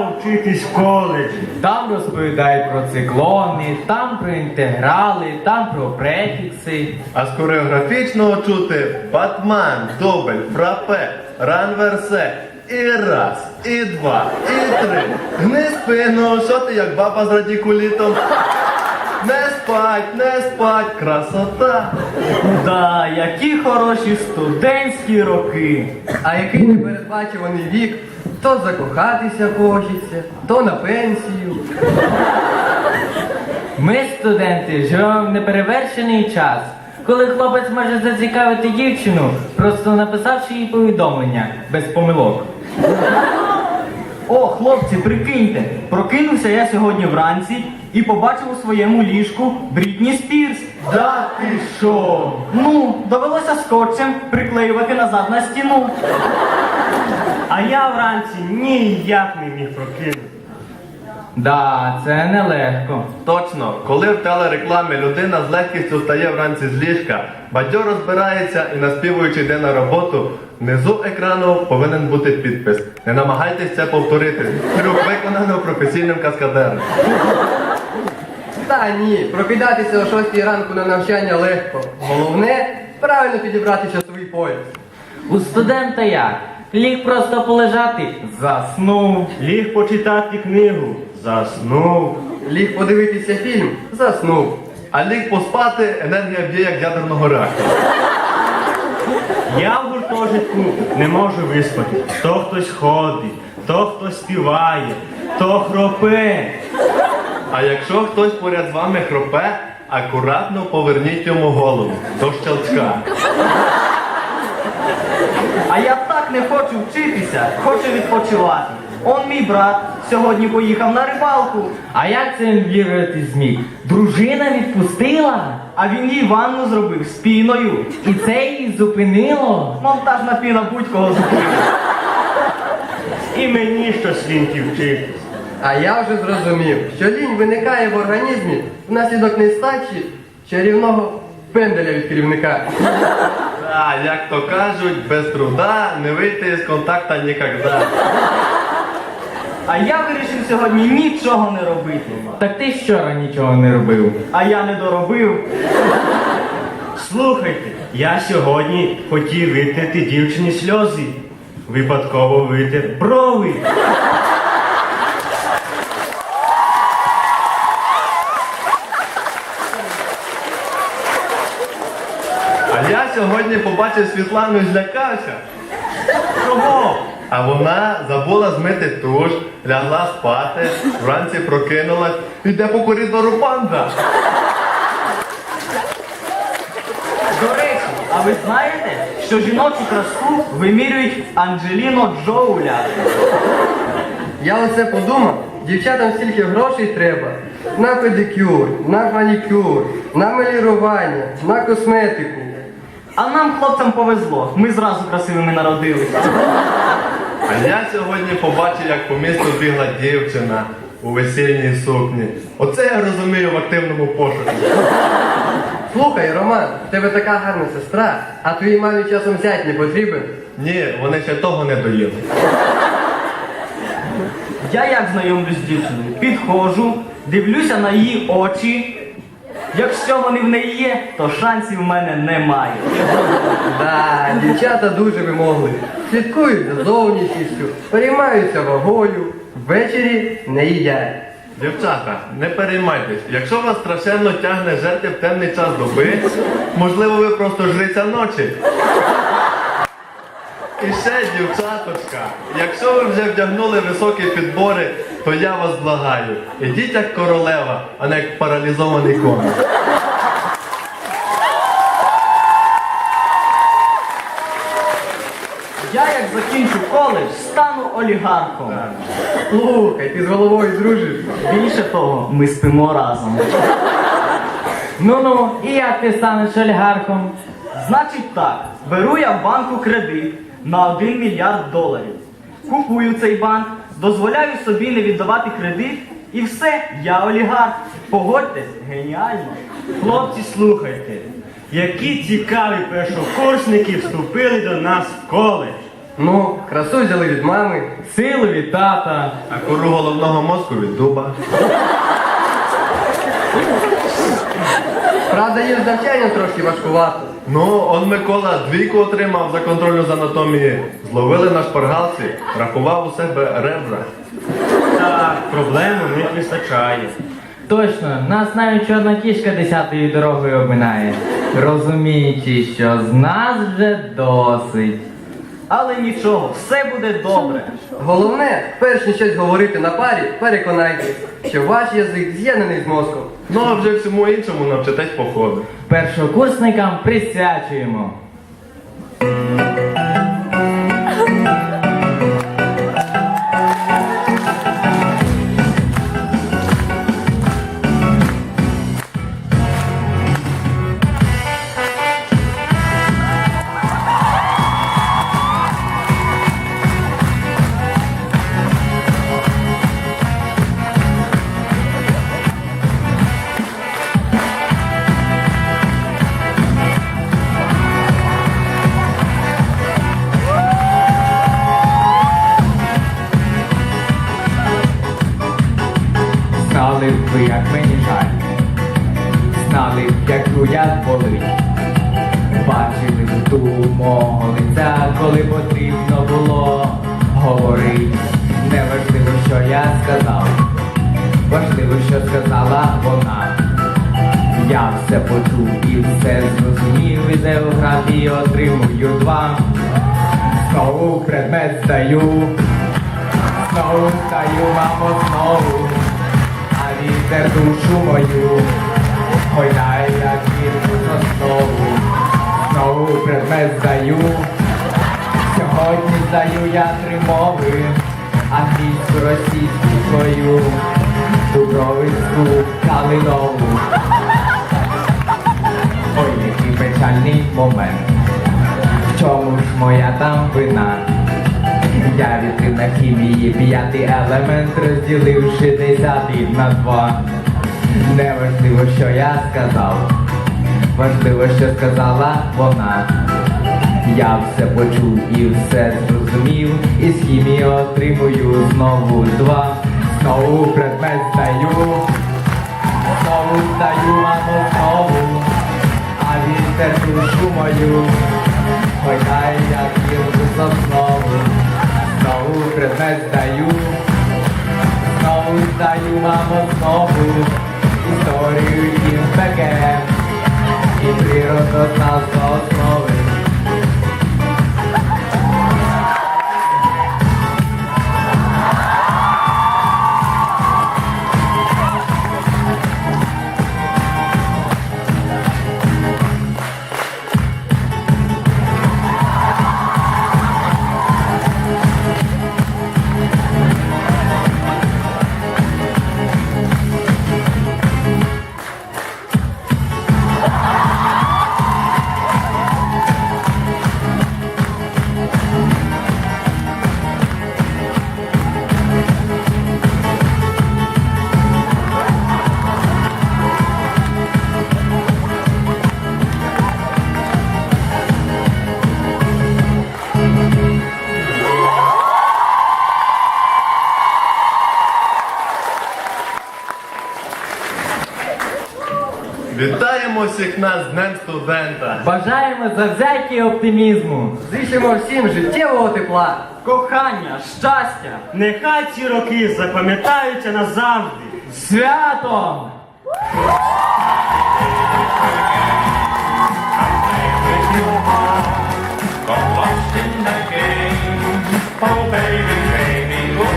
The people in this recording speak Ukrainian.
і вчитись в коледжі. Там розповідають про циклони, там про інтеграли, там про префікси. А з хореографічного чути Батман, дубль, фрапе, ранверсе. І раз, і два, і три. Гни спину, що ти як баба з радікулітом. Не спать, не спать, красота. Да, які хороші студентські роки. А який непередбачуваний вік, то закохатися хочеться, то на пенсію. Ми, студенти, живемо в неперевершений час, коли хлопець може зацікавити дівчину, просто написавши їй повідомлення без помилок. О, хлопці, прикиньте, прокинувся я сьогодні вранці і побачив у своєму ліжку Брітні Спірс. Да ти що? Ну, довелося скотчем приклеювати назад на стіну. А я вранці ніяк не міг прокинути. Да, це нелегко. Точно, коли в телерекламі людина з легкістю стає вранці з ліжка, бадьоро збирається і наспівуючи йде на роботу, внизу екрану повинен бути підпис. Не намагайтесь це повторити. Трюк виконано професійним каскадером. Та ні, прокидатися о 6 ранку на навчання легко. Головне правильно підібрати часовий пояс. У студента як? Ліг просто полежати, заснув. Ліг почитати книгу, заснув. Ліг подивитися фільм, заснув. А ліг поспати енергія б'є як ядерного реактора. Я в гуртожитку не можу виспати. То хтось ходить, то хтось співає, то хропе. А якщо хтось поряд з вами хропе, акуратно поверніть йому голову до щелчка. А я так не хочу вчитися, хочу відпочивати. Он мій брат сьогодні поїхав на рибалку, А як це він вірити зміг? Дружина відпустила? а він їй ванну зробив з піною. І це її зупинило? Монтажна піна будь-кого зупинила. І мені щось ліньки вчитись. А я вже зрозумів, що лінь виникає в організмі внаслідок нестачі чарівного пенделя від керівника. А як то кажуть, без труда не вийти з контакта ніколи. А я вирішив сьогодні нічого не робити. Так ти вчора нічого не робив. А я не доробив. Слухайте, я сьогодні хотів витерти дівчині сльози. Випадково витер брови. А я сьогодні побачив Світлану і злякався. Чого? А вона забула змити туш, лягла спати, вранці прокинулась, іде по коридору панда. До речі, а ви знаєте, що жіночу красу вимірюють Анджеліно Джоуля? Я оце подумав, дівчатам стільки грошей треба. На педикюр, на манікюр, на мелірування, на косметику. А нам, хлопцям, повезло. Ми зразу красивими народилися. А я сьогодні побачив, як по місту бігла дівчина у весільній сукні. Оце я розумію в активному пошуку. Слухай, Роман, в тебе така гарна сестра, а твоїй мамі часом зять не потрібен. Ні, вони ще того не доїли. Я як знайомлюсь з дівчиною? Підходжу, дивлюся на її очі. Якщо вони в неї є, то шансів в мене немає. Да, дівчата дуже вимогли. Слідкують за зовнішністю, переймаються вагою, ввечері не їдять. Дівчата, не переймайтесь. Якщо вас страшенно тягне жерти в темний час доби, можливо, ви просто жриця ночі. І ще, дівчаточка, якщо ви вже вдягнули високі підбори, то я вас благаю. Ідіть як королева, а не як паралізований конь. Я як закінчу коледж, стану олігархом. Слухай, ти з головою дружиш. Більше того, ми спимо разом. Ну ну, і як ти станеш олігархом? Значить так, беру я в банку кредит на 1 мільярд доларів. Купую цей банк, дозволяю собі не віддавати кредит, і все, я олігарх. Погодьтесь, геніально. Хлопці, слухайте, які цікаві першокурсники вступили до нас в коледж. Ну, красу взяли від мами. Силу від тата. А кору головного мозку від дуба. Правда, їм з навчанням трошки важкувато. Ну, он Микола двійку отримав за контрольну з анатомії. Зловили на шпаргалці, рахував у себе ребра. Так, проблем у них вистачає. Точно, нас навіть чорна кішка десятою дорогою обминає. Розуміючи, що з нас вже досить. Але нічого, все буде добре. Головне, перш ніж щось говорити на парі, переконайтесь, що ваш язик з'єднаний з мозком. Ну а вже всьому іншому навчитесь по ходу. Першокурсникам присвячуємо. Знали як мені жаль. Знали як грудять болить. Бачили ту мого лиця, коли потрібно було говорить. Неважливо, що я сказав. Важливо, що сказала вона. Я все почув і все зрозумів, і географії отримую два. Знову предмет здаю. Знову стаю, мамо, знову, а душу мою, гойдає, як вірну знову, знову предмет здаю, сьогодні здаю я три мови, англійську, російську свою, дубровицьку, калинову. Ой, який печальний момент, в чому ж моя там вина? Я на хімії п'ятий елемент, розділивши десятий на два. Неважливо, що я сказав, важливо, що сказала вона. Я все почув і все зрозумів, і з хімії отримую знову два. Знову предмет здаю, знову здаю, мамо, знову, а вітер душу мою, гойдає, як гілку соснову. Знову предмет здаю, знову здаю, мамо, знову, історію і МПК, і природознавство основи. Нас з Днем студента! Бажаємо завзяття і оптимізму, Зичимо всім життєвого тепла. Кохання, щастя. Нехай ці роки запам'ятаються назавжди. святом! Oh, baby,